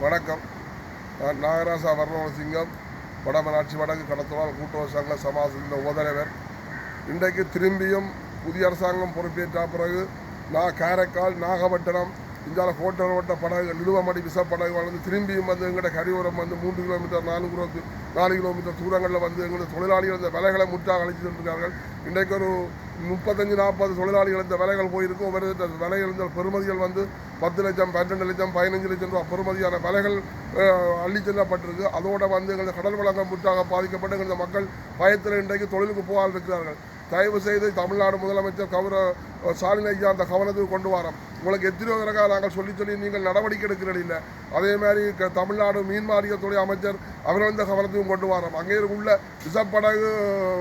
வணக்கம். நான் நாகராசா வர்ணவசிங்கம் வடமராட்சி வடக்கு கடத்தலால் கூட்டுறவு சங்க சமாசத்தின் உதலைவர் இன்றைக்கு திரும்பியும் புதிய அரசாங்கம் பொறுப்பேற்ற பிறகு நான் காரைக்கால் நாகப்பட்டினம் இந்தியாவில் ஓட்ட படகு நிலுவமடி விசா படகு வளர்ந்து திரும்பியும் வந்து எங்கள்கிட்ட கரியோரம் வந்து மூன்று கிலோமீட்டர் நாலு கிலோ நாலு கிலோமீட்டர் தூரங்களில் வந்து எங்களுடைய தொழிலாளிகள் இந்த விலைகளை முற்றாக அழைத்து சென்றிருக்கார்கள் இன்றைக்கு ஒரு முப்பத்தஞ்சு நாற்பது தொழிலாளிகள் இந்த விலைகள் போயிருக்கும் ஒவ்வொரு விலைகள் இந்த பெறுமதிகள் வந்து பத்து லட்சம் பன்னெண்டு லட்சம் பதினஞ்சு லட்சம் ரூபா பெறுமதியான விலைகள் அள்ளி செல்லப்பட்டிருக்கு. அதோடு வந்து எங்கள் கடல் வளங்கள் முற்றாக பாதிக்கப்பட்டு எங்கள் மக்கள் பயத்தில் இன்றைக்கு தொழிலுக்கு போகாமல் இருக்கிறார்கள். தயவு செய்து தமிழ்நாடு முதலமைச்சர் கௌர ஸ்டாலின் ஐயா அந்த கவனத்துக்கு கொண்டு வரோம். உங்களுக்கு எத்தனையோ தடவை நாங்கள் சொல்லி சொல்லி நீங்கள் நடவடிக்கை எடுக்கிறது இல்லை. அதே மாதிரி க- தமிழ்நாடு மீன் வாரியத்துறை அமைச்சர் அவர்கள் இந்த கவனத்துக்கும் கொண்டு வரோம். அங்கே உள்ள விசப்படகு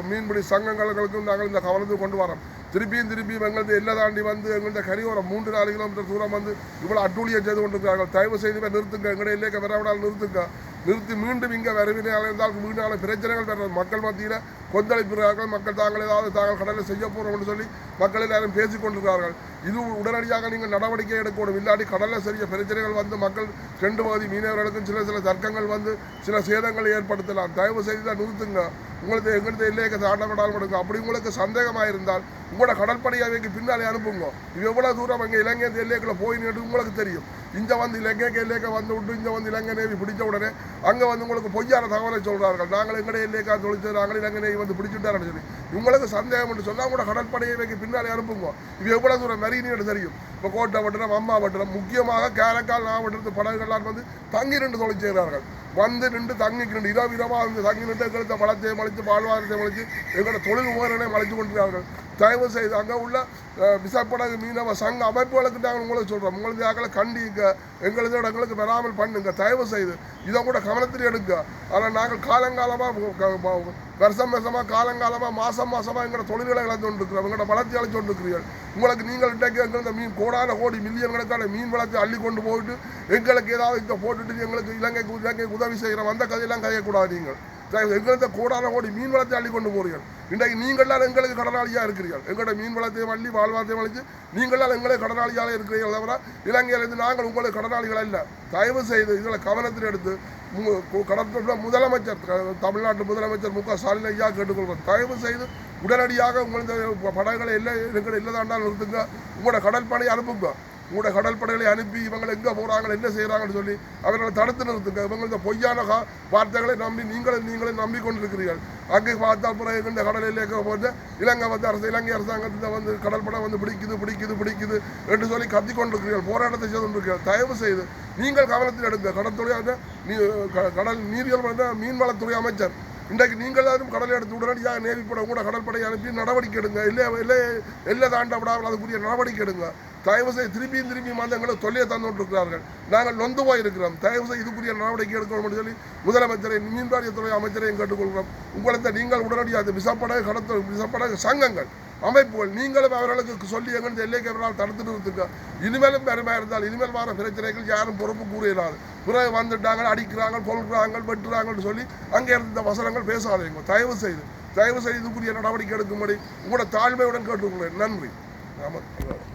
மீன்பிடி சங்கங்களுக்கும் நாங்கள் இந்த கவனத்துக்கு கொண்டு வரோம். திருப்பியும் திருப்பியும் எங்களது எல்லை தாண்டி வந்து எங்களது கரியோரம் மூன்று நாலு கிலோமீட்டர் தூரம் வந்து இவ்வளோ அட்டூழியம் செய்து கொண்டிருக்கிறார்கள். தயவு செய்து நிறுத்துங்க. எங்களுடைய இல்லைக்க வரவிடால் நிறுத்துங்க. நிறுத்தி மீண்டும் இங்கே வரவினால் இருந்தால் மீண்டும் பிரச்சனைகள் வர மக்கள் மத்தியில் கொந்தளிப்பிறார்கள் மக்கள் தாங்கள் ஏதாவது தாங்கள் கடலில் செய்ய போகிறோம் என்று சொல்லி மக்கள் எல்லாரும் பேசிக் கொண்டிருக்கிறார்கள். இது உடனடியாக நீங்கள் நடவடிக்கை எடுக்கணும். இல்லாட்டி கடலில் சிறிய பிரச்சனைகள் வந்து மக்கள் ரெண்டு பகுதி மீனவர்களுக்கும் சில சில தர்க்கங்கள் வந்து சில சேதங்களை ஏற்படுத்தலாம். தயவு செய்து இதை நிறுத்துங்க. உங்களுக்கு எங்களுக்கு இல்லையே தாண்டப்படாமல் கொடுங்க அப்படி உங்களுக்கு சந்தேகமாக இருந்தால் உங்களோட கடற்படை அவைக்கு பின்னாலே அனுப்புங்க. இது எவ்வளோ தூரம் அங்கே இலங்கை எல்லைக்குள்ளே போய் உங்களுக்கு தெரியும். இங்கே வந்து இலங்கைக்கு எல்லைக்கு வந்து விட்டு இங்கே வந்து இலங்கை நேவி பிடிச்ச உடனே அங்கே வந்து உங்களுக்கு பொய்யான தகவலை சொல்கிறார்கள் நாங்கள் எங்களுடைய எல்லைக்கா தொழில் நாங்கள் இலங்கை நேவி வந்து பிடிச்சிட்டாருன்னு சொல்லி. உங்களுக்கு சந்தேகம் என்று சொன்னால் கூட கடற்படையை வைக்க பின்னாலே அனுப்புங்க. இது எவ்வளோ தூரம் மெரீனின்னு தெரியும். கோட்டை வட்டணம் அம்மா வட்டணம் முக்கியமாக கேரக்கால் நாவட்டத்து படகுகள்லாம் வந்து தங்கி நின்று தொழில் செய்கிறார்கள். வந்து நின்று தங்கி நின்று இரவு இரவாக வந்து தங்கி நின்று எங்களுக்கு வளத்தை மலித்து வாழ்வாதாரத்தை மலித்து எங்களோட தொழில் உபகரணை மலித்து கொண்டிருக்கிறார்கள். தயவு செய்து அங்கே உள்ள விசப்படகு மீனவ சங்க அமைப்புகளுக்கு நாங்கள் உங்களுக்கு சொல்கிறோம் உங்களுக்கு ஆக்களை கண்டிங்க. எங்களது இடங்களுக்கு வராமல் பண்ணுங்க. தயவு செய்து இதை கூட கவனத்தில் எடுங்க. ஆனால் நாங்கள் காலங்காலமாக வருஷம் வருஷமாக காலங்காலமாக மாதம் மாதமாக எங்களோட தொழில்களை இழந்து கொண்டிருக்கிறோம். எங்களோட வளர்ச்சி அழைச்சு கொண்டிருக்கிறீர்கள். உங்களுக்கு நீங்கள் இன்றைக்கு எங்களுக்கு மீன் கோடான கோடி மில்லியன் கணக்கான மீன் வளத்தை அள்ளி கொண்டு போயிட்டு எங்களுக்கு ஏதாவது இங்கே போட்டுட்டு எங்களுக்கு இலங்கைக்கு இலங்கைக்கு உதவி செய்கிறோம் அந்த கதையெல்லாம் கதையக்கூடாது நீங்கள் எங்களுக்கு கோடான கோடி மீன் வளத்தை அள்ளி கொண்டு போறீர்கள். இன்றைக்கு நீங்களால் எங்களுக்கு கடனாளியாக இருக்கிறீர்கள். எங்களோட மீன் வளத்தையும் அள்ளி வாழ்வாத்தையும் அழிச்சு நீங்களால் எங்களை கடனாளியாக இருக்கிறீர்கள். தவிர இலங்கையிலிருந்து நாங்கள் உங்களுக்கு கடனாளிகள் அல்ல. தயவு செய்து இதில் கவனத்தில் எடுத்து மு- முதலமைச்சர் தமிழ்நாட்டு முதலமைச்சர் மு க ஸ்டாலின் ஐயா கேட்டுக்கொள்வோம் தயவு செய்து உடனடியாக உங்களது படகுகளை எல்லாம் எங்களை இல்லதாண்டால் நிறுத்துங்க. உங்களோட கடற்படை அனுப்புங்க. உங்களோட கடற்படைகளை அனுப்பி இவங்க எங்கே போகிறாங்க என்ன செய்கிறாங்கன்னு சொல்லி அவர்களை தடுத்து நிறுத்துங்க. இவங்க பொய்யான வார்த்தைகளை நம்பி நீங்களும் நீங்களும் நம்பிக்கொண்டிருக்கிறீர்கள். அங்கே பார்த்தா பிறகு இந்த கடலில் போது இலங்கை வந்து அரசு இலங்கை அரசாங்கத்தை வந்து கடற்படை வந்து பிடிக்குது பிடிக்குது பிடிக்குது என்று சொல்லி கத்தி கொண்டிருக்கிறீர்கள் போராட்டத்தை செய்து கொண்டிருக்கிறீர்கள் தயவு செய்து நீங்கள் கவனத்தில் எடுங்க. கடற்துறை நீ க- கடல் நீரியல் மீன்வளத்துறை அமைச்சர். இன்றைக்கு நீங்கள் எல்லாரும் கடலை எடுத்து உடனடியாக நேவிப்பட கூட கடற்படை அனுப்பி நடவடிக்கை எடுங்க. இல்லை இல்லை எல்லை தாண்ட விடாமல் அதுக்குரிய நடவடிக்கை எடுங்க. தயவு செய்து திரும்பியும் திரும்பியும் வந்து எங்களை தொல்லையை தந்து கொண்டிருக்கிறார்கள் நாங்கள் நொந்து போயிருக்கிறோம் தயவு செய்து இதுக்குரிய நடவடிக்கை எடுக்கணும் சொல்லி முதலமைச்சரை மீன்வாரியத்துறை அமைச்சரையும் கேட்டுக்கொள்கிறோம். உங்களை நீங்கள் உடனடியாக விசப்படகு கடத்த விசப்படகு சங்கங்கள் அமைப்புகள் நீங்களும் அவர்களுக்கு சொல்லி எங்களுக்கு எல்லைக்கு அவர்களால் தடுத்து நிறுத்துங்க இனிமேலும் பெருமையாக இருந்தால் இனிமேல் வர பிரச்சனைகள் யாரும் பொறுப்பு கூற பிறகு வந்துட்டாங்க அடிக்கிறாங்க கொள்கிறாங்க வெட்டுறாங்கன்னு சொல்லி அங்கே இருந்த வசனங்கள் பேசாதீங்க. தயவு செய்து தயவு செய்து இதுக்குரிய நடவடிக்கை எடுக்கும்படி உங்களோட தாழ்மையுடன் கேட்டுக்கொள்கிறேன். நன்றி. ஆமாம்